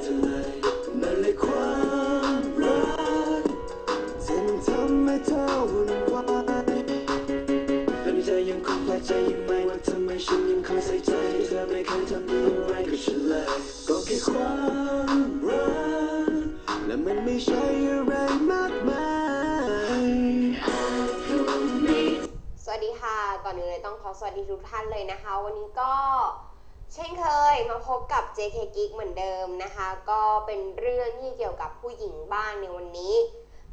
ให้เธอวุ่นวายแล้วนี่เธอยังคงแปลกใจอยู่ไหมว่าทำไมฉันยังคอยใส่ใจเธอไม่เคยทำอะไรกับฉันเลยก็แค่ความรักและมันไม่ใช่อะไรมากมายสวัสดีค่ะ ก่อนอื่นเลยต้องขอสวัสดีทุกท่านเลยนะคะ วันนี้ก็เช่นเคย มาพบกับ JK Geek เหมือนเดิมนะคะ ก็เป็นเรื่องที่เกี่ยวกับผู้หญิงบ้างในวันนี้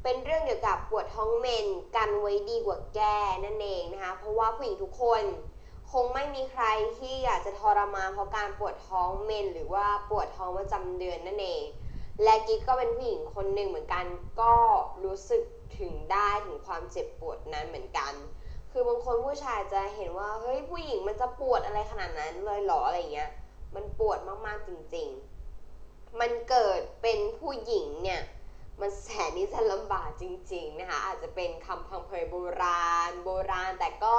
เป็นเรื่องเกี่ยวกับปวดท้องเมนกันไว้ดีกว่าแก้นั่นเองนะคะ เพราะว่าผู้หญิงทุกคน คงไม่มีใครที่อยากจะทรมานเพราะการปวดท้องเมน หรือว่าปวดท้องประจำเดือนนั่นเอง และกิ๊กก็เป็นผู้หญิงคนหนึ่งเหมือนกันก็รู้สึกถึงได้ถึงความเจ็บปวดนั้นเหมือนกันคือบางคนผู้ชายจะเห็นว่าเฮ้ยผู้หญิงมันจะปวดอะไรขนาดนั้นเลยหรออะไรเงี้ย มันปวดมากๆจริงๆ มันเกิดเป็นผู้หญิงเนี่ย มันแสนที่จะลำบากจริงๆนะคะ อาจจะเป็นคำพังเพยโบราณ โบราณแต่ก็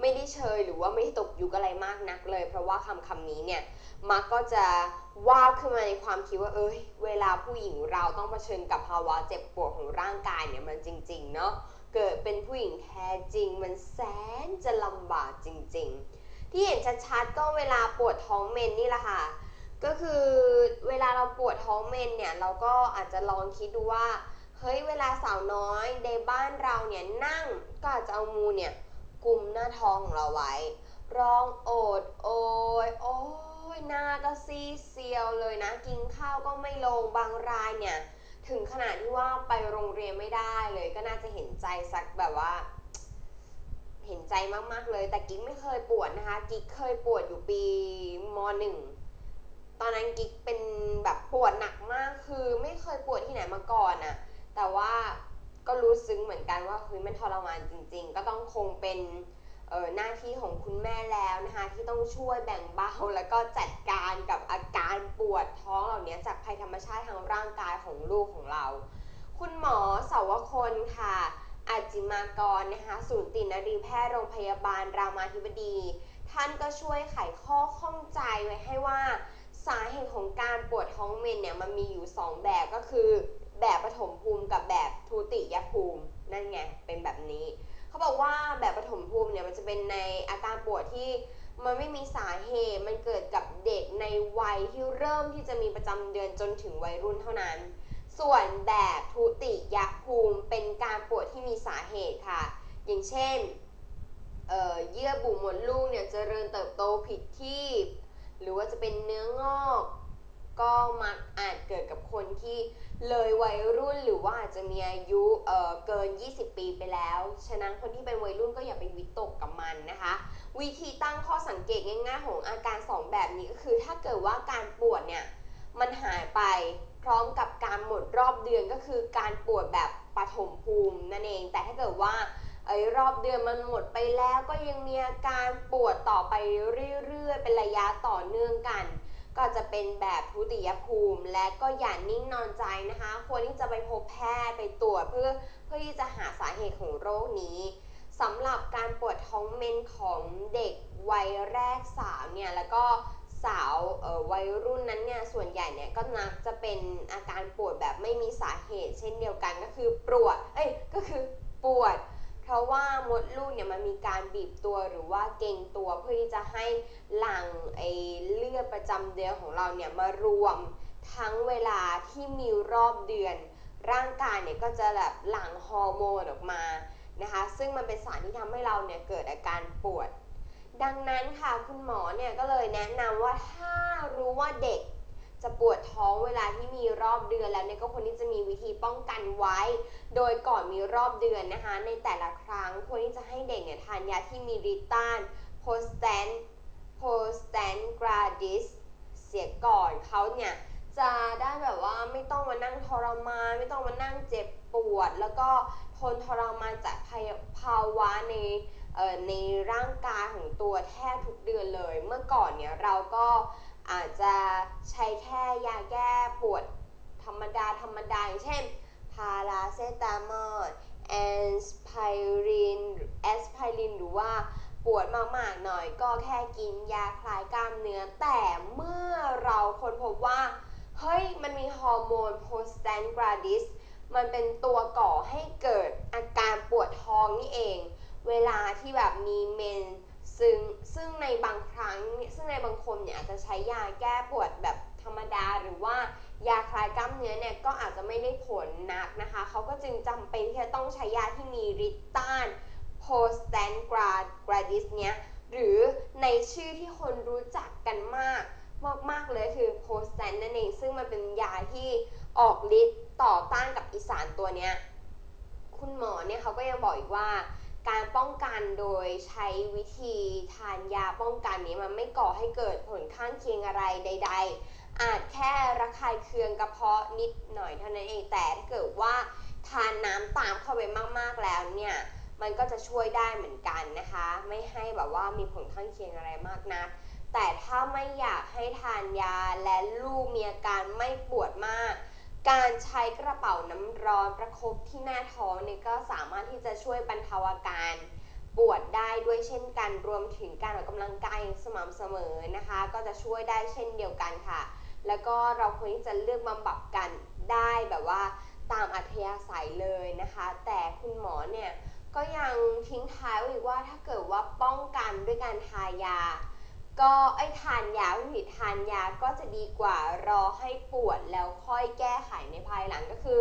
ไม่ได้เชยหรือว่าไม่ได้ตกยุคอะไรมากนักเลย เพราะว่าคำคำนี้เนี่ยมักก็จะว่าบขึ้นมาในความคิดว่า เอ้ย เวลาผู้หญิงเราต้องเผชิญกับภาวะเจ็บปวดของร่างกายเนี่ยมันจริง ๆ เนาะเกิดเป็นผู้หญิงแท้จริง มันแสนจะลำบากจริง ๆ ที่เห็นชัดๆก็เวลาปวดท้องเมนนี่แหละค่ะ ก็คือเวลาเราปวดท้องเมนเนี่ยเราก็อาจจะลองคิดดูว่า เฮ้ยเวลาสาวน้อยในบ้านเราเนี่ยนั่งก็อาจจะเอามือเนี่ยกุมหน้าท้องของเราไว้ ร้องโอดโอยโอ้ยหน้าก็ซีเซียวเลยนะกินข้าวก็ไม่ลงบางรายเนี่ยถึงขนาดที่ว่าไปโรงเรียนไม่ได้เลยก็น่าจะเห็นใจสักแบบว่า เห็นใจมากๆเลย แต่กิ๊กไม่เคยปวดนะคะ กิ๊กเคยปวดอยู่ปีมหนึ่งตอนนั้นกิ๊กเป็นแบบปวดหนักมากคือไม่เคยปวดที่ไหนมาก่อนอะแต่ว่าก็รู้ซึ้งเหมือนกันว่าเฮ้ยมันทรมานจริง ๆ ก็ต้องคงเป็นเออหน้าที่ของคุณแม่แล้วนะคะที่ต้องช่วยแบ่งเบาแล้วก็จัดการกับอาการปวดท้องเหล่านี้จากภัยธรรมชาติทางร่างกายของลูกของเรา คุณหมอสาวคนค่ะ อาจิมากรนะคะศูนย์ตินรีแพทย์โรงพยาบาลรามาธิบดี ท่านก็ช่วยไขข้อข้องใจไว้ให้ว่าสาเหตุของการปวดท้องเมนเนี่ยมันมีอยู่ 2 แบบก็คือ แบบปฐมภูมิกับแบบทุติยภูมินั่นไงเป็นแบบนี้ เขาบอกว่าแบบปฐมภูมิเนี่ยมันจะเป็นในอาการปวดที่มันไม่มีสาเหตุมันเกิดกับเด็กในวัยที่เริ่มที่จะมีประจำเดือนจนถึงวัยรุ่นเท่านั้น ส่วนแบบทุติยภูมิเป็นการปวดที่มีสาเหตุค่ะ อย่างเช่นเเยื่อบุมดลูกเนี่ยเจริญเติบโตผิดที่ หรือว่าจะเป็นเนื้องอก ก็มักอาจเกิดกับคนที่เลยวัยรุ่นหรือว่าอาจจะมีอายุเเกิน 20 ปีไปแล้ว ฉะนั้นคนที่เป็นวัยรุ่นก็อย่าไปวิตกกับมันนะคะ วิธีตั้งข้อสังเกตง่ายๆของอาการ 2 แบบนี้ก็คือ ถ้าเกิดว่าการปวดเนี่ยมันหายไป พร้อมกับการหมดรอบเดือนก็คือการปวดแบบปฐมภูมินั่นเอง แต่ถ้าเกิดว่าไอ้รอบเดือนมันหมดไปแล้วก็ยังมีอาการปวดต่อไปเรื่อยๆ เป็นระยะต่อเนื่องกัน ก็จะเป็นแบบทุติยภูมิ และก็อย่านิ่งนอนใจนะคะ ควรที่จะไปพบแพทย์ไปตรวจเพื่อเพื่อที่จะหาสาเหตุของโรคนี้สำหรับการปวดท้องเมนของเด็กวัยแรกสาวเนี่ยแล้วก็ สาววัยรุ่นนั้นเนี่ยส่วนใหญ่เนี่ยก็มักจะเป็นอาการปวดแบบไม่มีสาเหตุ เช่นเดียวกันก็คือปวดเอ้ยก็คือปวด เพราะว่ามดลูกเนี่ยมันมีการบีบตัวหรือว่าเกรงตัวเพื่อที่จะให้หลังไอเลือดประจำเดือนของเราเนี่ยมารวมทั้งเวลาที่มีรอบเดือน ร่างกายเนี่ยก็จะแบบหลั่งฮอร์โมนออกมานะคะซึ่งมันเป็นสารที่ทำให้เราเนี่ยเกิดอาการปวด ดังนั้นค่ะคุณหมอเนี่ยก็เลยแนะนำว่าถ้ารู้ว่าเด็กจะปวดท้องเวลาที่มีรอบเดือนแล้วเนี่ยก็ควรที่จะมีวิธีป้องกันไว้ โดยก่อนมีรอบเดือนนะคะ ในแต่ละครั้งควรที่จะให้เด็กเนี่ยทานยาที่มีฤทธิ์ต้านโพสแตนโพสแตนกราดิสเสียก่อนเขาเนี่ยจะได้แบบว่าไม่ต้องมานั่งทรมานไม่ต้องมานั่งเจ็บปวด แล้วก็ทนทรมานจากภาวะใน ในร่างกายของตัวแทบทุกเดือนเลย เมื่อก่อนเนี่ยเราก็อาจจะใช้แค่ยาแก้ปวดธรรมดาธรรมดาอย่างเช่นพาราเซตามอลแอนสไพรินแอสไพรินหรือว่าปวดมากๆหน่อยก็แค่กินยาคลายกล้ามเนื้อ แต่เมื่อเราค้นพบว่า เฮ้ย มันมีฮอร์โมนโพสแตนกราดิสมันเป็นตัวก่อให้เกิดอาการปวดท้องนี่เอง เวลาที่แบบมีเมนซึ่งซึ่งในบางครั้งเนี่ยซึ่งในบางคนเนี่ยอาจจะใช้ยาแก้ปวดแบบธรรมดาหรือว่ายาคลายกล้ามเนื้อเนี่ยก็อาจจะไม่ได้ผลนักนะคะเขาก็จึงจำเป็นที่จะต้องใช้ยาที่มีฤทธิ์ต้านโพสแตนกราดิสเนี้ยหรือในชื่อที่คนรู้จักกันมากมากๆเลยคือโพสแตนนั่นเอง ซึ่งมันเป็นยาที่ออกฤทธิ์ต่อต้านกับอีสานตัวเนี้ยคุณหมอเนี่ยเขาก็ยังบอกอีกว่า การป้องกันโดยใช้วิธีทานยาป้องกันนี้มันไม่ก่อให้เกิดผลข้างเคียงอะไรใด ๆ อาจแค่ระคายเคืองกระเพาะนิดหน่อยเท่านั้นเองแต่ถ้าเกิดว่าทานน้ำตามเข้าไปมากๆแล้วเนี่ยมันก็จะช่วยได้เหมือนกันนะคะ ไม่ให้แบบว่ามีผลข้างเคียงอะไรมากนักแต่ถ้าไม่อยากให้ทานยาและลูกมีอาการไม่ปวดมาก การใช้กระเป๋าน้ำร้อนประคบที่หน้าท้องเนี่ยก็สามารถที่จะช่วยบรรเทาอาการปวดได้ด้วยเช่นกันรวมถึงการออกกำลังกายสม่ำเสมอนะคะ ก็จะช่วยได้เช่นเดียวกันค่ะ แล้วก็เราควรที่จะเลือกบำบัดกันได้แบบว่าตามอัธยาศัยเลยนะคะ แต่คุณหมอเนี่ยก็ยังทิ้งท้ายไว้อีกว่าถ้าเกิดว่าป้องกันด้วยการทายา ก็ไอ้ทานยาวิธีทานยาก็จะดีกว่ารอให้ปวดแล้วค่อยแก้ไขในภายหลังก็คือ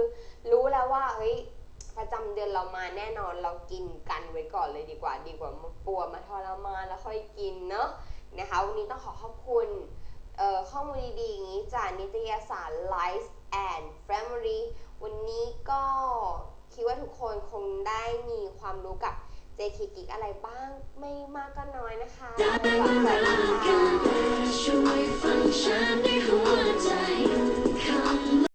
รู้แล้วว่าเฮ้ยประจำเดือนเรามาแน่นอนเรากินกันไว้ก่อนเลยดีกว่า ดีกว่ามาปวดมาทรมานแล้วค่อยกินเนาะนะคะวันนี้ต้องขอขอบคุณข้อมูลดีๆอย่างนี้จากนิตยสาร Life and Family วันนี้ก็คิดว่าทุกคนคงได้มีความรู้กับ JK กิกอะไรบ้างไม่มากก็น้อยนะคะสวัสดีค่ะ ช่วยฟังฉันด้วยหัวใจขอ